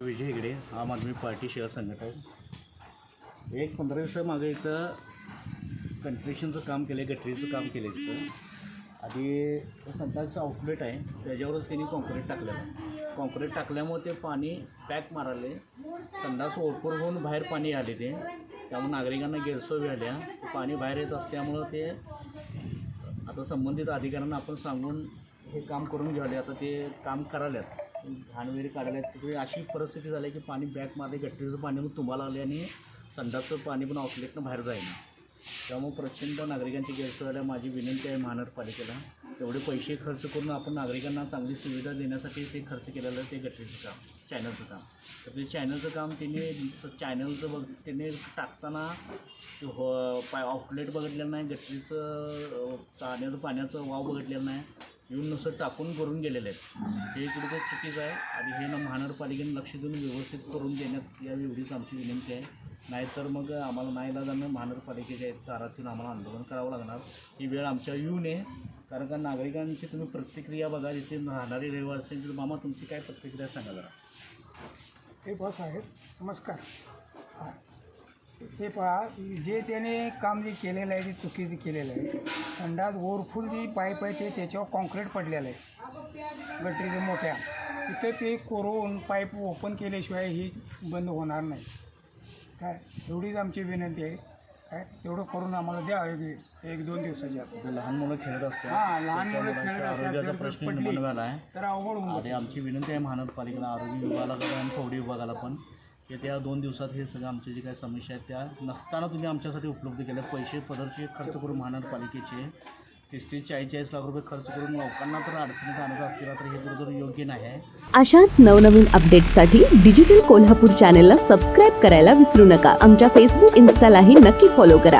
विजय हेगडे आम आदमी पार्टी शहर संघटक एक पंधरा दिवसामागे इथं कंट्रेशनचं काम केलं आहे गटरीचं काम केलं आहे तिथं आधी संतांचं आउटलेट आहे त्याच्यावरच त्यांनी कॉन्क्रीट टाकलेलं आहे. कॉन्क्रीट टाकल्यामुळे ते पाणी पॅक माराले. संडास ओरपूर होऊन बाहेर पाणी आले ते. त्यामुळे नागरिकांना गैरसोय झाल्या. पाणी बाहेर येत असल्यामुळं ते आता संबंधित अधिकाऱ्यांना आपण सांगून हे काम करून घ्याले आता ते काम करायला घाण वगैरे काढायला तिथे म्हणजे अशी परिस्थिती झाली की पाणी बॅक मारले गटरीचं पाणी पण तुम्हाला आले आणि संडासचं पाणी पण आउटलेटनं बाहेर जाईना त्यामुळे प्रचंड नागरिकांची गैरसोय झाल्या माझी विनंती आहे महानगरपालिकेला. तेवढे पैसे खर्च करून आपण नागरिकांना चांगली सुविधा देण्यासाठी ते खर्च केलेलं ते गटरीचं काम चॅनलचं काम. तर ते चॅनलचं काम त्यांनी चॅनलचं बघ त्याने टाकताना ते हो पाय आउटलेट बघितलेलं नाही गटरीचं पाण्याचं पाण्याचं वाव बघितलेलं नाही. येऊन नुसतं टाकून करून गेलेले आहेत. हे कुठे चुकीचं आहे आणि हे ना महानगरपालिकेने लक्ष देऊन व्यवस्थित करून देण्यात यावी एवढीच आमची विनंती आहे. नाहीतर मग आम्हाला नाईलाजानं महानगरपालिकेच्या दारातून आम्हाला आंदोलन करावं लागणार. ही वेळ आमच्या येऊ नये. कारण का नागरिकांची तुम्ही प्रतिक्रिया बघा जिथे राहणारी रहिवासी तर मामा तुमची काय प्रतिक्रिया सांगा जरा. हे बस आहेत. नमस्कार. हां. हे पहा जे त्याने काम जे केलेलं आहे ते चुकीचं केलेलं आहे संडास ओरफुल जी पाईप आहे ते त्याच्यावर कॉन्क्रीट पडलेलं आहे. गटरीचे मोठ्या. तिथं ते कोरून पाईप ओपन केल्याशिवाय ही बंद होणार नाही. काय? एवढीच आमची विनंती आहे. काय? तेवढं करून आम्हाला द्या एक एक दोन दिवसाच्या आत. लहान मुलं खेळत असतात. हां लहान मुलं खेळत असतात आरोग्याचा जर प्रश्न पडली निर्माण झाला आहे. तर अवघड होऊन आणि. आमची विनंती आहे महानगरपालिकेला आरोग्य विभागाला आणि फौडी विभागाला पण की त्या दोन दिवसात हे सगळं आमचे जे काही समस्या आहेत त्या नसताना तुम्ही आमच्यासाठी उपलब्ध केल्या पैसे पदरचे खर्च करून महानगरपालिकेचे. तीस तीस चाळीस लाख रुपये खर्च करून लोकांना तर अडचणीत आणत असतील तर हे बरोबर योग्य नाही आहे. अशाच नवनवीन अपडेट्ससाठी डिजिटल कोल्हापूर चॅनेलला सबस्क्राईब करायला विसरू नका. आमच्या फेसबुक इन्स्टालाही नक्की फॉलो करा.